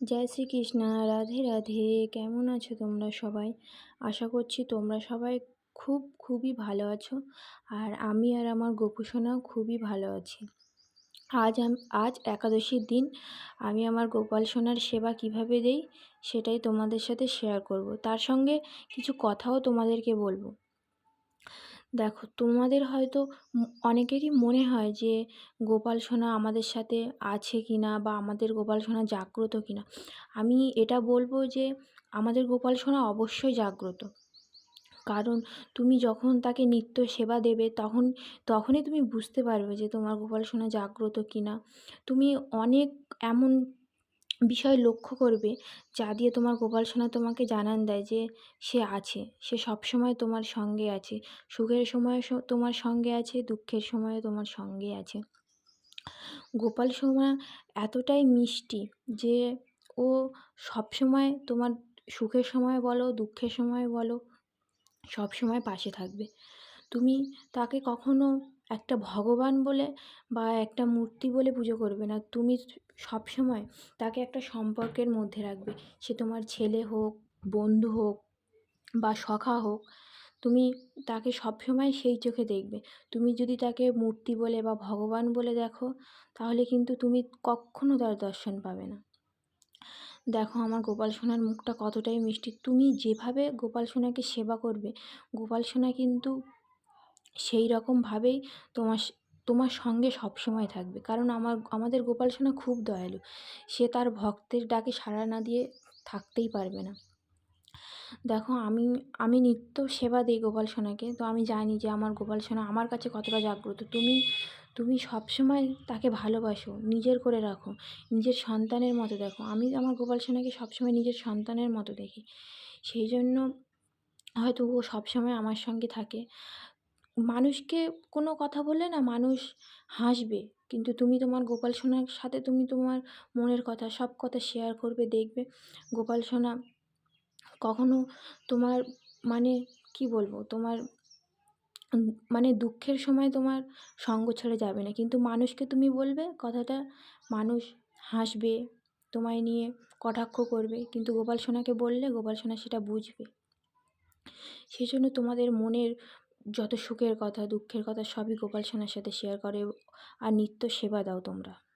জয় শ্রীকৃষ্ণ, রাধে রাধে। কেমন আছো তোমরা সবাই? আশা করছি তোমরা সবাই খুব, খুবই ভালো আছো। আর আমি আর আমার গোপুসোনাও খুবই ভালো আছি। আজ আজ একাদশীর দিন। আমি আমার গোপাল সোনার সেবা কীভাবে দেই, সেটাই তোমাদের সাথে শেয়ার করব। তার সঙ্গে কিছু কথাও তোমাদেরকে বলব। দেখো তোমাদের হয়তো অনেকেরই মনে হয় যে গোপাল সোনা আমাদের সাথে আছে কি না বা আমাদের গোপাল সোনা জাগ্রত কি না আমি এটা বলব যে আমাদের গোপাল সোনা অবশ্যই জাগ্রত। কারণ তুমি যখন তাকে নিত্য সেবা দেবে তখন, তখনই তুমি বুঝতে পারবে যে তোমার গোপাল সোনা জাগ্রত কি না তুমি অনেক এমন বিষয় লক্ষ্য করবে, যা দিয়ে তোমার গোপাল সোনা তোমাকে জানান দেয় যে সে আছে, সে সবসময় তোমার সঙ্গে আছে। সুখের সময় তোমার সঙ্গে আছে, দুঃখের সময় তোমার সঙ্গে আছে। গোপাল সোনা এতটাই মিষ্টি যে ও সবসময় তোমার সুখের সময় বলো, দুঃখের সময় বলো সব সময় পাশে থাকবে। তুমি তাকে কখনো একটা ভগবান বলে বা একটা মূর্তি বলে পুজো করবে না। তুমি সব সময় তাকে একটা সম্পর্কের মধ্যে রাখবে। সে তোমার ছেলে হোক, বন্ধু হোক বা সখা হোক, তুমি তাকে সবসময় সেই চোখে দেখবে। তুমি যদি তাকে মূর্তি বলে বা ভগবান বলে দেখো, তাহলে কিন্তু তুমি কক্ষনো তার দর্শন পাবে না। দেখো আমার গোপাল সোনার মুখটা কতটাই মিষ্টি। তুমি যেভাবে গোপাল সোনাকে সেবা করবে, গোপাল সোনা কিন্তু সেই রকমভাবেই তোমার তোমার সঙ্গে সবসময় থাকবে। কারণ আমার, আমাদের গোপাল সোনা খুব দয়ালু। সে তার ভক্তের ডাকে সাড়া না দিয়ে থাকতেই পারবে না। দেখো, আমি আমি নিত্য সেবা দিই গোপাল সোনাকে। তো আমি জানি যে আমার গোপাল সোনা আমার কাছে কতটা জাগ্রত। তুমি তুমি সবসময় তাকে ভালোবাসো, নিজের করে রাখো, নিজের সন্তানের মতো দেখো। আমি আমার গোপাল সোনাকে সবসময় নিজের সন্তানের মতো দেখি। সেই জন্য হয়তো ও সবসময় আমার সঙ্গে থাকে। মানুষকে কোনো কথা বললে না মানুষ হাসবে। কিন্তু তুমি তোমার গোপাল সোনার সাথে তুমি তোমার মনের কথা, সব কথা শেয়ার করবে, দেখবে। গোপাল সোনা কখনো তোমার মানে কি বলব? তোমার মানে দুঃখের সময় তোমার সঙ্গ ছেড়ে যাবে না। কিন্তু মানুষকে তুমি বলবে কথাটা, মানুষ হাসবে, তোমায় নিয়ে কটাক্ষ করবে। কিন্তু গোপাল সোনাকে বললে গোপাল সোনা সেটা বুঝবে। সেই জন্য তোমাদের মনের যত সুখের কথা, দুঃখের কথা সবই গোপাল সোনার সাথে শেয়ার করে, আর নিত্য সেবা দাও তোমরা।